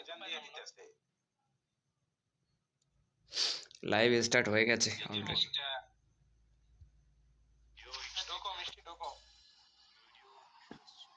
আজান দিয়ে দিতেছে। লাইভ স্টার্ট হয়ে গেছে অলরেডি ঢোকো মিষ্টি ঢোকো।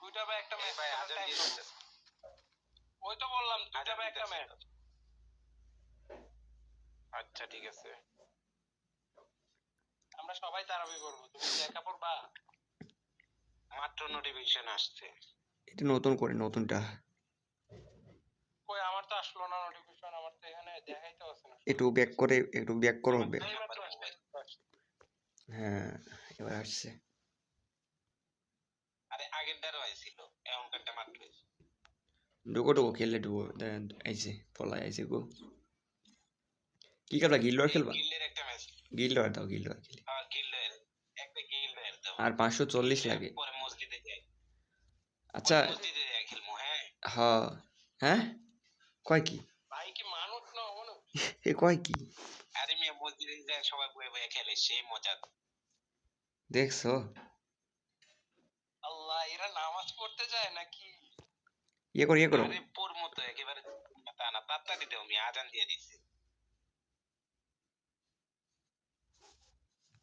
দুইটা বা একটা ম্যাচ ভাই আজান দিয়ে দিতেছে। ওই তো বললাম দুইটা বা একটা ম্যাচ আচ্ছা ঠিক আছে। আমরা সবাই তারাবি করব। তুমি কি একা পড়বা? মাত্র নোটিফিকেশন আসছে। এটা নতুন করে নতুনটা। কই আমার তো আসলো না নোটিফিকেশন আমার তো এখানে দেখাইতে আছে না। একটু ব্যাক করে একটু ব্যাক করো আসছে। হ্যাঁ এবার আসছে। আরে আগের দ্বারও আইছিল এখনকারটা মাত্র ঢুকো ঢুকো খেললে দেন আইছে পলাই আইছে গো। কি খেলবা গিল্ডর খেলবা? গিল্ডের একটা ম্যাচ গিল্ডর দাও গিল্ডর খেলি। হ্যাঁ আর পাঁচশো চল্লিশ লাগে। আচ্ছা। হ্যাঁ। হ্যাঁ। হ্যাঁ? কয় কি? ভাই কি মানুষ না মানুষ এ কয় কি? আরে মিয়া মসজিদে যায় সবাই বয়ে বয়ে খেলে সেই মজা। দেখছ? আল্লাহ এরা নামাজ পড়তে যায় নাকি? ইয়ে করো ইয়ে করো। আরে পোর মতো একেবারে তা না তাড়াতাড়ি দেও আমি আজান দিয়ে দিছি।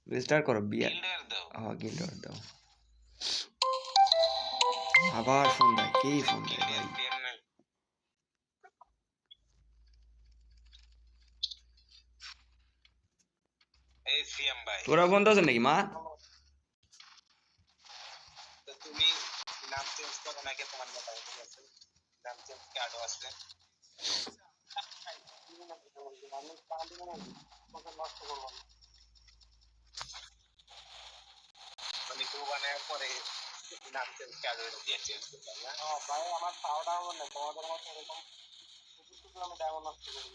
স্টার্ট করো দাও। হ্যাঁ গিল্ডর দাও। আবার ফোন দেয় কে ফোন দেয় ভাই গিল্ডের পেন নাই এই সিএম ভাই তোরা বন্ধ আছে নাকি মা? তুমি নাম চেঞ্জ করো নাকি তোমার মতো নাম চেঞ্জ কার্ডও আছে। মানে কেউ বানায় পরে নাম চেঞ্জ দিয়ে চেঞ্জ করলাম ভাই আমার খাওয়া দাওয়া না তোমাদের মতো এরকম আমি ডায়মন্ড নষ্ট করি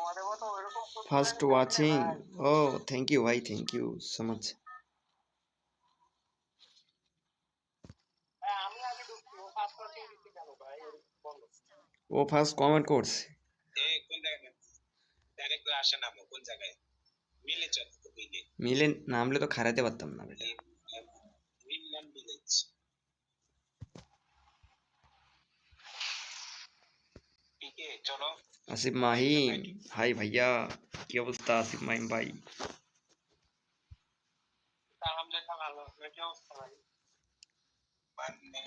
না তোমাদের মতো ওইরকম first watching O thank you ভাই থ্যাংক ইউ সো মাচ হ্যাঁ, আমি আগে ঢুকছি ও ফার্স্ট ওয়াচিং দিচ্ছি কেন ভাই এরকম বলো ও ফার্স্ট কমেন্ট করছে এই কোন জায়গায় ডাইরেক্ট আসে না কোন জায়গায় মিলে চল তো মিলে মিলে নামলে তো খারাতে পারতাম না বেটা মিললাম ভিলেজ পিকে চলো আসিফ মাহিম হাই ভাইয়া কি অবস্থা আসিফ মাহিম ভাই আলহামদুলিল্লাহ ভালো আপনার কি অবস্থা ভাই? মানে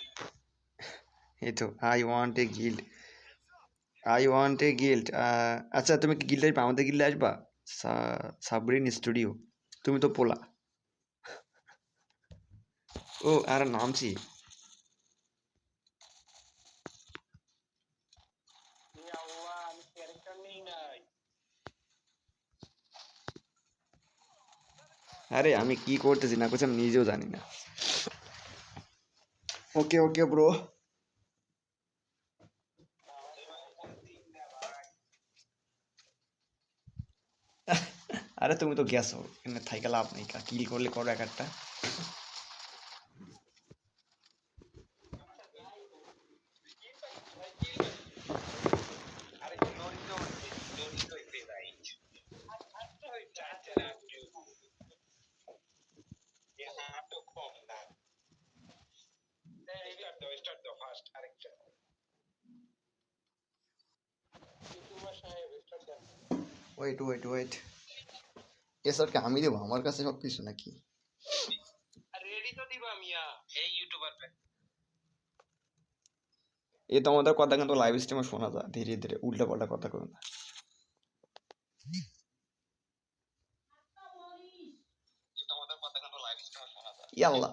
এই তো I want a guild I want a guild আচ্ছা তুমি কি গিল্ডে আসবা? আমাদের গিল্ডে আসবা? সা- সাবরিন স্টুডিও তুমি তো পোলা। ও আর নামছি এই আল্লাহ আমি ক্যারেক্টার নেই নাই আরে আমি কি করতেছি না করছি আমি নিজেও জানি না। ওকে ওকে ব্রো আরে তুমি তো গেছো, এখানে থাইকা লাভ নেই কিল করলে করো এক একটা আরে জড়িত হচ্ছে জড়িত হইতে ভাই আচ্ছা হইছে আচ্ছা এ নাটক কম না স্টার্ট দাও স্টার্ট দাও ফার্স্ট আরেকটা ইউটিউবার সাহেব স্টার্ট দাও ওয়েট ওয়েট ওয়েট এ স্যারকে আমি দেবো? আমার কাছে সব কিছু নাকি রেডি তো দিবা মিয়া এ তোমাদের কথা কিন্তু লাইভ স্ট্রিমে শোনা যায়। ধীরে ধীরে উল্টা পাল্টা কথা করো না তোমাদের কথা কিন্তু লাইভ স্ট্রিমে শোনা যায় ইয়াল্লা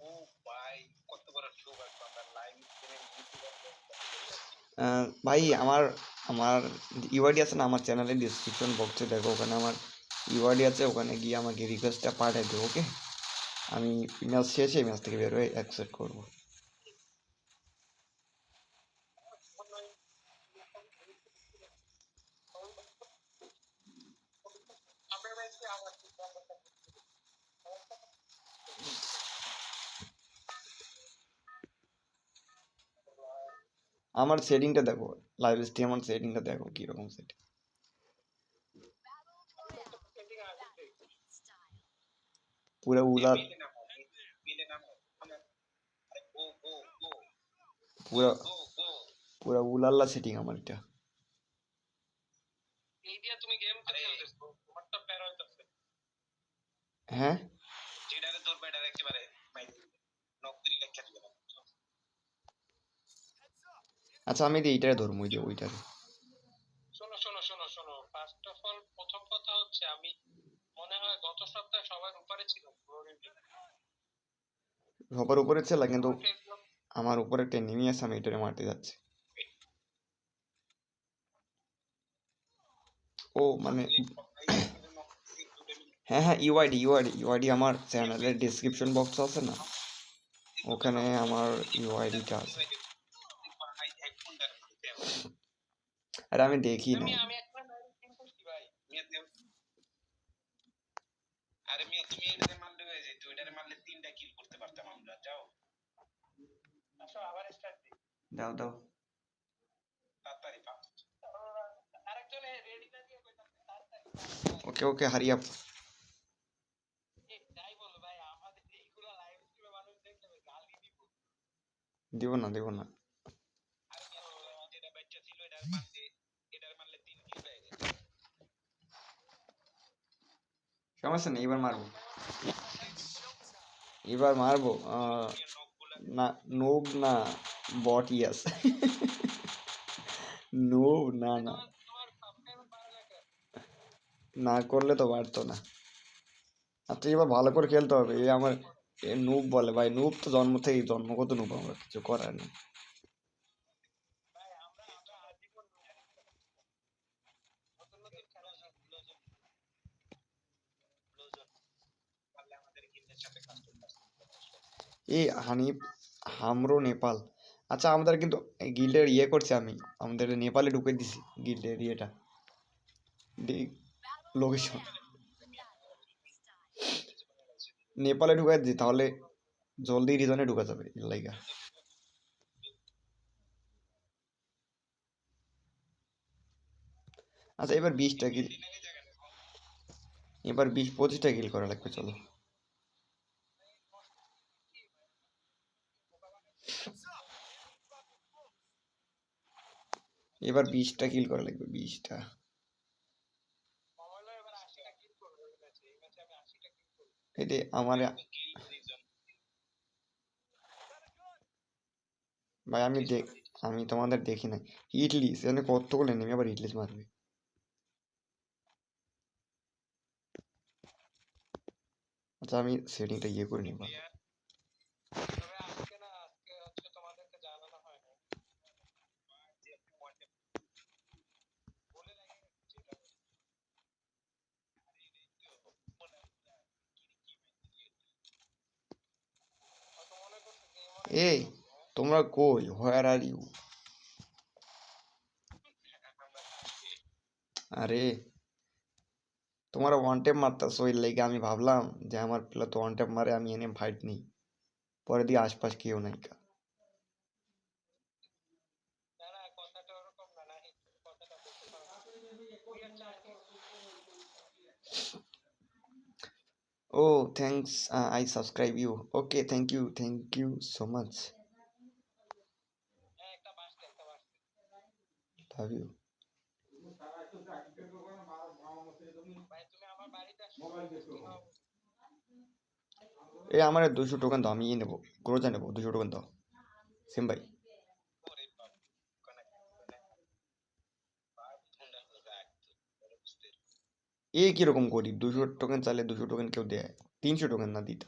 ও ভাই কত বড় সৌভাগ্য আমরা লাইভ স্ট্রিমে ইউটিউবার আহ, ভাই, আমার আমার ইউআইডি আছে না, আমার চ্যানেলের ডিসক্রিপশন বক্সে দেখো, ওখানে আমার ইউআইডি আছে, ওখানে গিয়ে আমাকে রিকোয়েস্টটা পাঠিয়ে দেবো ওকে আমি ম্যাচ শেষে ম্যাচ থেকে বের হয়ে অ্যাকসেপ্ট করব। আমার সেটিংটা দেখো লাইভ স্ট্রিম আমার সেটিংটা দেখো কি রকম সেটিং পুরো উলা পুরো পুরো উলাল্লা সেটিং আমার এটা। হ্যাঁ? আচ্ছা আমি এই এইটারে ধরবো ওই যে ওইটারে শোনো শোনো শোনো শোনো ফার্স্ট অফ অল প্রথম কথা হচ্ছে আমি মনে হয় গত সপ্তাহে সবার উপরে ছিল সবার উপরে ছিল কিন্তু আমার উপরে একটা নেমে আছে আমি এটারে মারতে যাচ্ছি। ও মানে হ্যাঁ হ্যাঁ ইউআইডি ইউআইডি ইউআইডি আমার চ্যানেলের ডিসক্রিপশন বক্স আছে না? ওখানে আমার ইউআইডিটা আছে। আরে আমি দেখি না। আরে মিয়া তুমি এটারে মারলে হয়ে যেত। এটারে মারলে তিনটা কিল করতে পারতাম আমরা। যাও। আসো আবার স্টার্ট দিই। দাও দাও। তাড়াতাড়ি পা আরেকজনে রেডি না দিয়ে তাড়াতাড়ি ওকে ওকে হারি আপ। দিব না দিব না আর মিয়া যেটা বাচ্চা ছিল এটার মারলে এটার মারলে তিন কিল হয়ে গেছে সমস্যা নেই এবার মারবো। এবার মারবো? না, নোব না, বট ইয়াস। না না। লাগে না করলে তো পারতো না। আর তুই এবার ভালো করে খেলতে হবে। এই আমার নুব বলে। ভাই, নুব তো জন্ম থেকেই, জন্মগত নুব আমরা কিছু করার নেই ভাই আমরা আমরা আজীবন নতুন নতুন খেলা ব্লোজন ব্লোজন পারলে আমাদের গিল্ডের সাথে কাজ করতে এই হানিফ, হামরো, নেপাল। আচ্ছা আমাদের কিন্তু গিল্ডের ইয়ে করছে আমি। আমাদের নেপালে ঢুকে দিছি গিল্ডের ইয়েটা। লোকেশন নেপালে ঢুকে দিই তাহলে জলদি রিজনে ঢুকা যাবে লাইগা। আচ্ছা এবার বিশটা কিল এবার বিশ, পঁচিশটা কিল করা লাগবে, চলো। এবার বিশটা কিল করা লাগবে, বিশটা। কমলো এবার 80টা কিল করবে এই ম্যাচে এই ম্যাচে আমি 80টা কিল করব এতে আমার ভাই, আমি দেখ আমি তোমাদের দেখি না হিটলিস এখানে কতগুলো নেমে আবার হিটলিস মারবে। আচ্ছা আমি সেটিংটা ইয়ে করে নিব তবে আজকে না আজকে হচ্ছে তোমাদেরকে জানানো হয় না যে আপনি one day বলে লাগে যেটা আরে এই তো মনে অত মনে করছ কি মনে এই, তোমরা কই? হোয়ার আর ইউ আরে, তোমার ওয়ান টেপ মারতাছো, এর লাইগে আমি ভাবলাম যে আমার প্লেয়ার তো ওয়ান টেপ মারে, আমি এনে ফাইট নেই। পরে দিয়ে আশপাশ কেউ নাই কা না না কথাটা ওরকম না না কথাটা বলতে পারো We are charging. O thanks I subscribe you okay thank you thank you so much হ্যাঁ একটা বাসতে একটা বাসতে লাভ ইউ ভাই তুমি আমার এই আমার দুশো টোকেন দাও, আমি ইয়ে নেব গ্রোজা নেব, দুশো টোকেন দাও। সিম ভাই ওরে বাবা কোনে কোনে বাপ ঠান্ডা হয়ে যায় বড় বুঝতে এই কীরকম করি? দুশো টোকেন চালে দুশো টোকেন কেউ দেয় তিনশো টোকেন না দিত।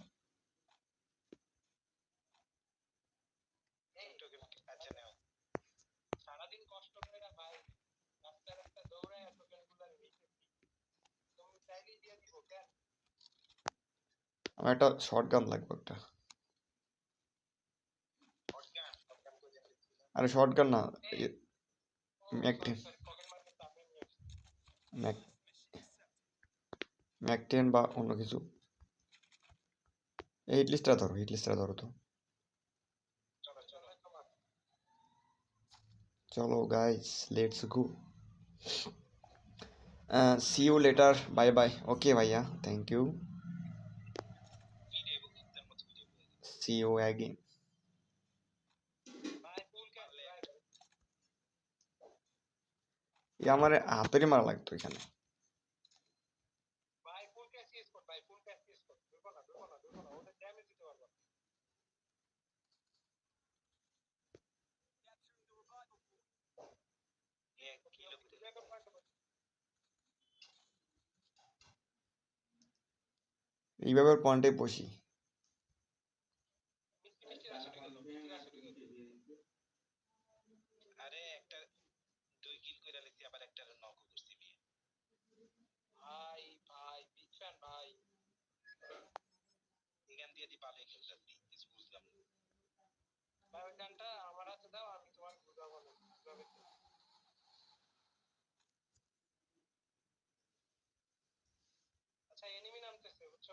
আমার একটা শর্ট গান লাগবে একটা। আরে শর্ট গান না ম্যাক ম্যাক টেন বা অন্য কিছু। এই লিস্টটা ধরো, হিট লিস্টটা ধরো তো। চলো guys let's go see you later bye bye okay ভাইয়া thank you see you again আমার হাতেরই মারা লাগতো এখানে। ভাই এখান দিয়ে ভাই দাও আমি তোমার বুঝাবো না কীভাবে খেলতে। আচ্ছা এনিমি নামতেছে বুঝছ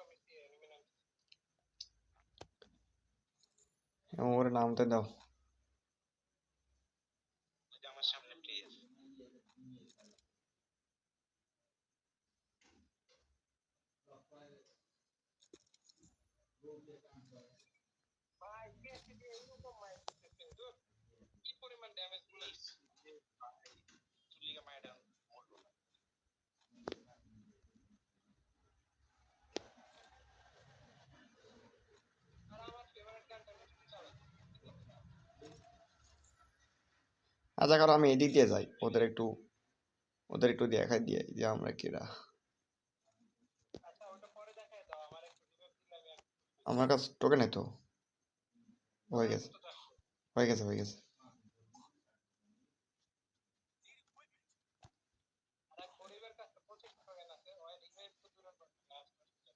ওর নামতে দাও ওই যে আমার সামনে প্লেয়ার ভাই পিএসসি দিয়ে এরকম মাইর দিতেছে ধুর, কি পরিমাণ ড্যামেজগুলো দিচ্ছে ভাই তুলিকা মাইর মরলো না আর আমার ফেভারিট গানটা মিষ্টি চালাচ্ছে আচ্ছা কারণ আমি এদিক যাই। ওদের একটু ওদের একটু দেখাই দিয়ে যে আমরা কিরা। আমার কাছে টোকেন তো? হয়ে গেছে। হয়ে গেছে হয়ে গেছে আর এক গরিবের কাছে প্রচুর টোকেন আছে ওই রিভাইভ তো দূরের কথা last আসছে।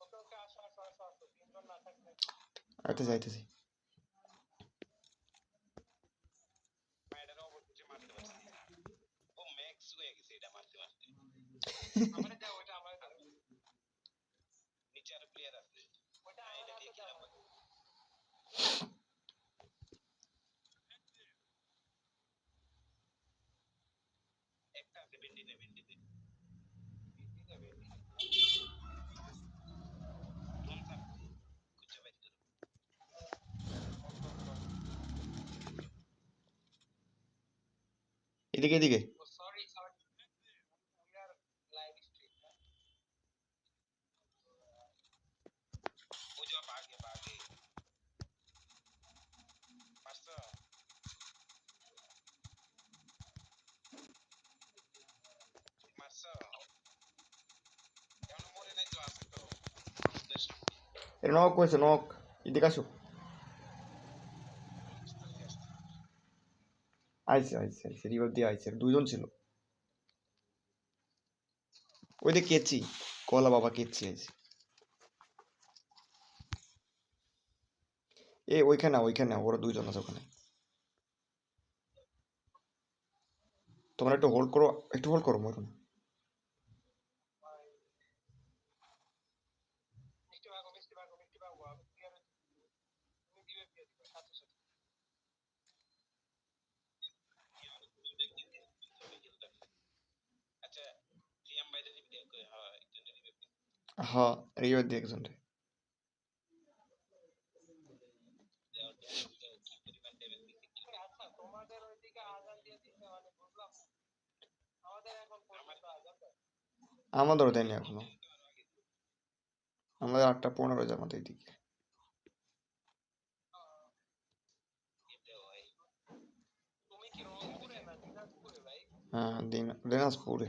ওকে ওকে আসো আসো আসো আসো তিনজন না থাকলে আচ্ছা যাইতেছি। ও ম্যাক্স হয়ে গেছে এটা মারতে মারতে। বেশ এটা নক করেছে নক এদিকে আসো আইসে আইসে আইসে রিভার দিয়ে আইসে দুজন ছিল। ওই যে কেচি, কলা বাবা কেচি আইসে। এ, ওইখানে ওইখানে ওরা দুইজন আছে ওখানে। তোমরা একটু হোল্ড করো, একটু হোল্ড করো ভাগো আমি ক্লিয়ার তুমি দিবে দিয়ে দিবে সাথে সাথে আচ্ছা জিএম বাইরে দিবি দিয়ে হ্যাঁ একজন দিবে হ্যাঁ রিভার দিয়ে একজন রে। আচ্ছা তোমাদের ওইদিকে আজান দিয়ে দিতে মানে বুঝলাম পর্যন্ত আজান দেয় আমাদেরও দেয়নি এখনও। আমাদের আটটা পনেরো যায় আমাদের এইদিকে। তুমি কি রংপুরে না দিনাজপুরে ভাই হ্যাঁ দিন দিনাজপুরে।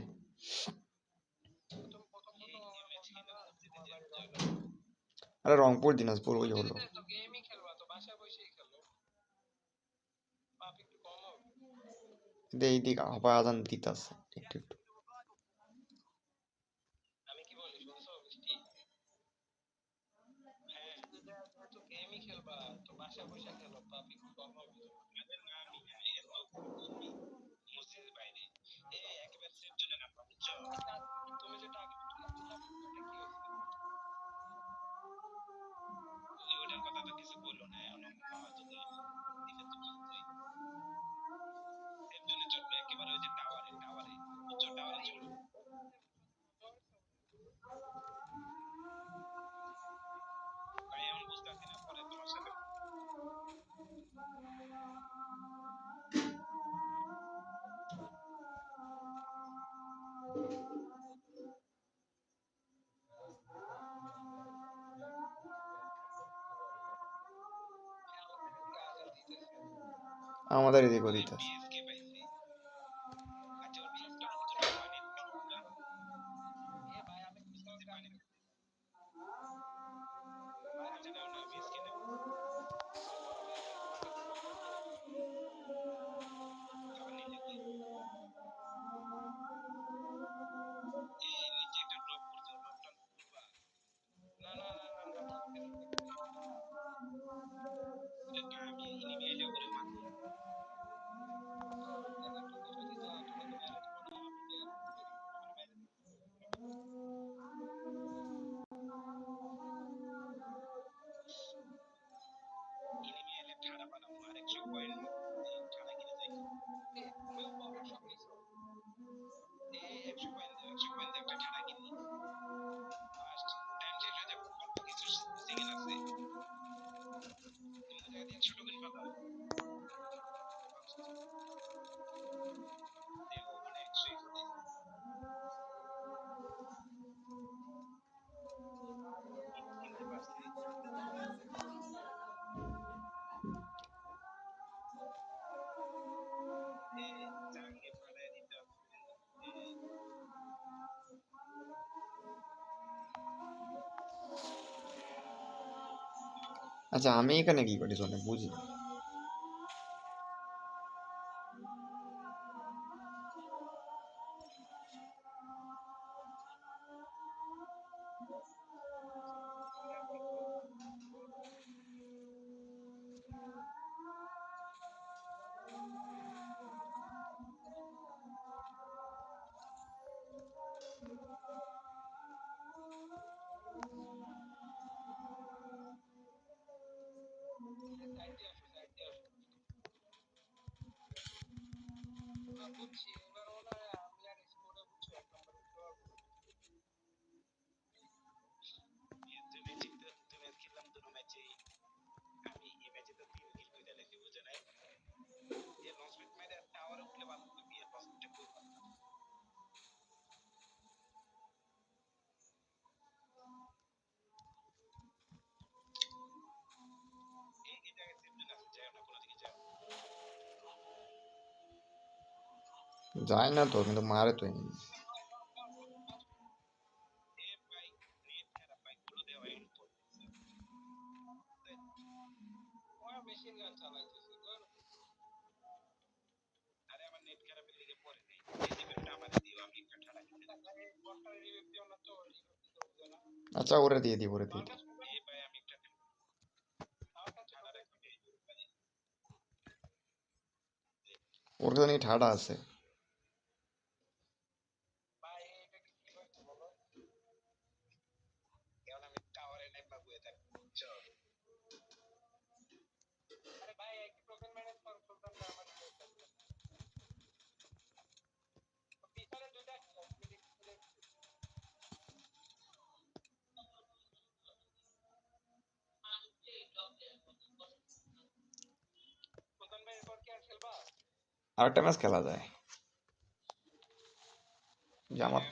আরে রংপুর দিনাজপুর ওই হলো। তো গেমই আবার তো বাসায় বসেই একটু একটু একটু আমি কি বলি শুনছো মিষ্টি হ্যাঁ যেহেতু গেমই খেলবা তো বাসায় বসে খেলো পাপ একটু কম হবে আমাদের না আমি না এত মসজিদের বাইরে এ একেবারে সেফ জোনে না বুঝছ তুমি যেটা আগে বলছিলে, ওটা কি হয়েছে? ওই বলল না অনেক আমার যদি দিলে তো বুঝতোই সেফ জোনে চলবে একেবারে ওই যে আমাদের এদিক ওদিক আচ্ছা আমি এখানে কী করি? শোনে বুঝি you. যায় না তো, কিন্তু মারে তো আচ্ছা ওরে দিয়ে দিই ওরে দিয়ে দিই ওর কাছে নাকি ঠাডা আছে। আরেকটা ম্যাচ খেলা যায়। জামাত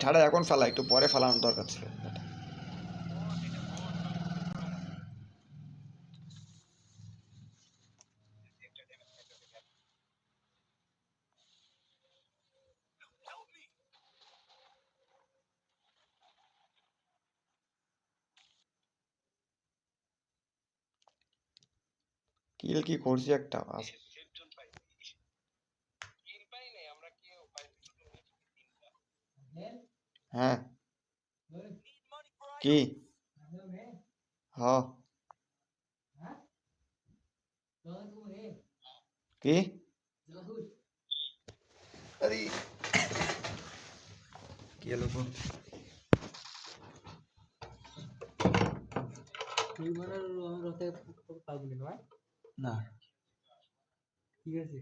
ছাড়া এখন ফেলা একটু পরে ফেলানোর দরকার ছিল। কিল কি করছি একটা হ্যাঁ। কি? হ্যাঁ কি? अरे क्या लोगों नहीं मरा हम रहते पागल है না ঠিক আছে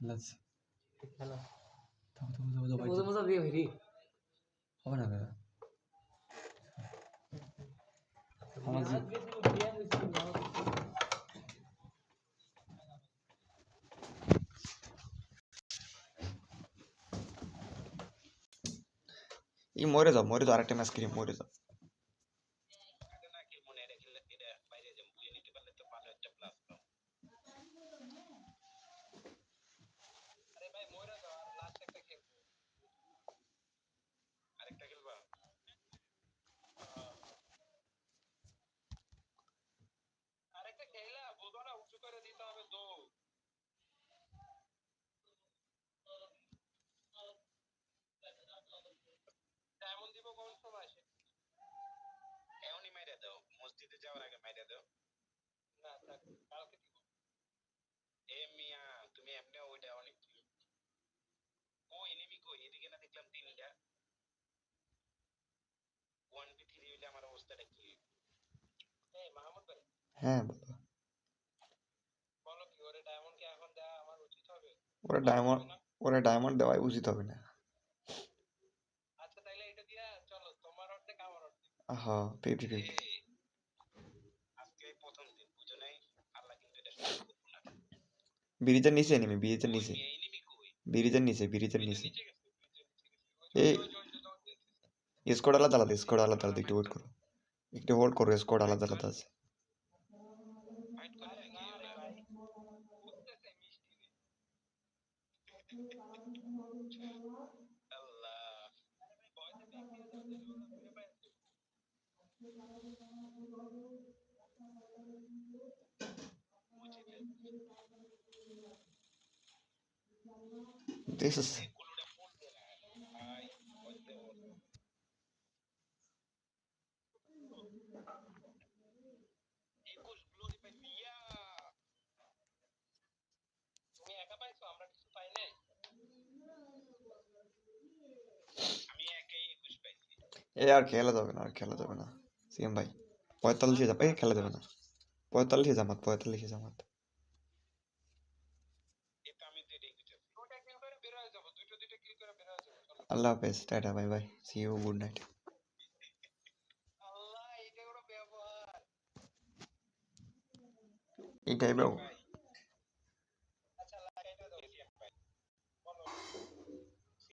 লাস খেলো থাম থাম থাম থাম মজা মজা দিয়ে ভাই হবে না দাদা আমার এই মরে যাও মরে যাও আরেকটা ম্যাচ খেলি মরে যাও মসজিদে যাওয়ার আগে মাইরা দাও। না থাক কালকে দিব। এ মিয়া তুমি এমনি ওইটা অনেক ও এনিমি কই এদিকে না দেখলাম তিনটা। ওয়ান বি থ্রি হইলে আমার অবস্থাটা কি? এই মাহমুদ ভাই। হ্যাঁ বলো। বলো কি ওরে ডায়মন্ড কি এখন দেওয়া আমার উচিত হবে? ওরা ডায়মন্ড না? ওরা ডায়মন্ড দেওয়াই উচিত হবে না। আচ্ছা তাইলে এটা দিয়া চলো তোমার অর্ধেক আমার অর্ধেক। হ্যাঁ ফিফটি ফিফটি এই, আজকে প্রথম দিন বুঝো নাই আল্লাহ কিন্তু এটা সহ্য করব না ব্রিজের নিচে নিমি ব্রিজের নিচে ব্রিজের নিচে ব্রিজের নিচে এই স্কোয়াড আলাদা আলাদা স্কোয়াড আলাদা আলাদা একটু ওয়েট করো একটু হোল্ড করো স্কোয়াড আলাদা আলাদা আছে ফাইট করে নাকি ওরা বুঝতেছে মিষ্টি রে আল্লাহ আরে ভাই ভয়তে ব্যাগ দিয়ে দাও তাহলে ওরা ঘুরে পাইছে দিস ইজ এগুলোটা পড়তে না ভাই ভয়তে ওর একুশ গ্লোরি পাইছি ইয়া তুমি একা পাইছো আমরা কিছু পাই নাই আমি একাই একুশ পাইছি এ আর খেলা যাবে না আর খেলা যাবে না। সিএম ভাই পঁয়তাল্লিশে এই খেলা যাবে না। পঁয়তাল্লিশে জামাত পঁয়তাল্লিশে জামাত এটাই যাব যাব। আল্লাহ হাফেজ tata bye bye see you good night আল্লাহ এটা ওরা ব্যবহার।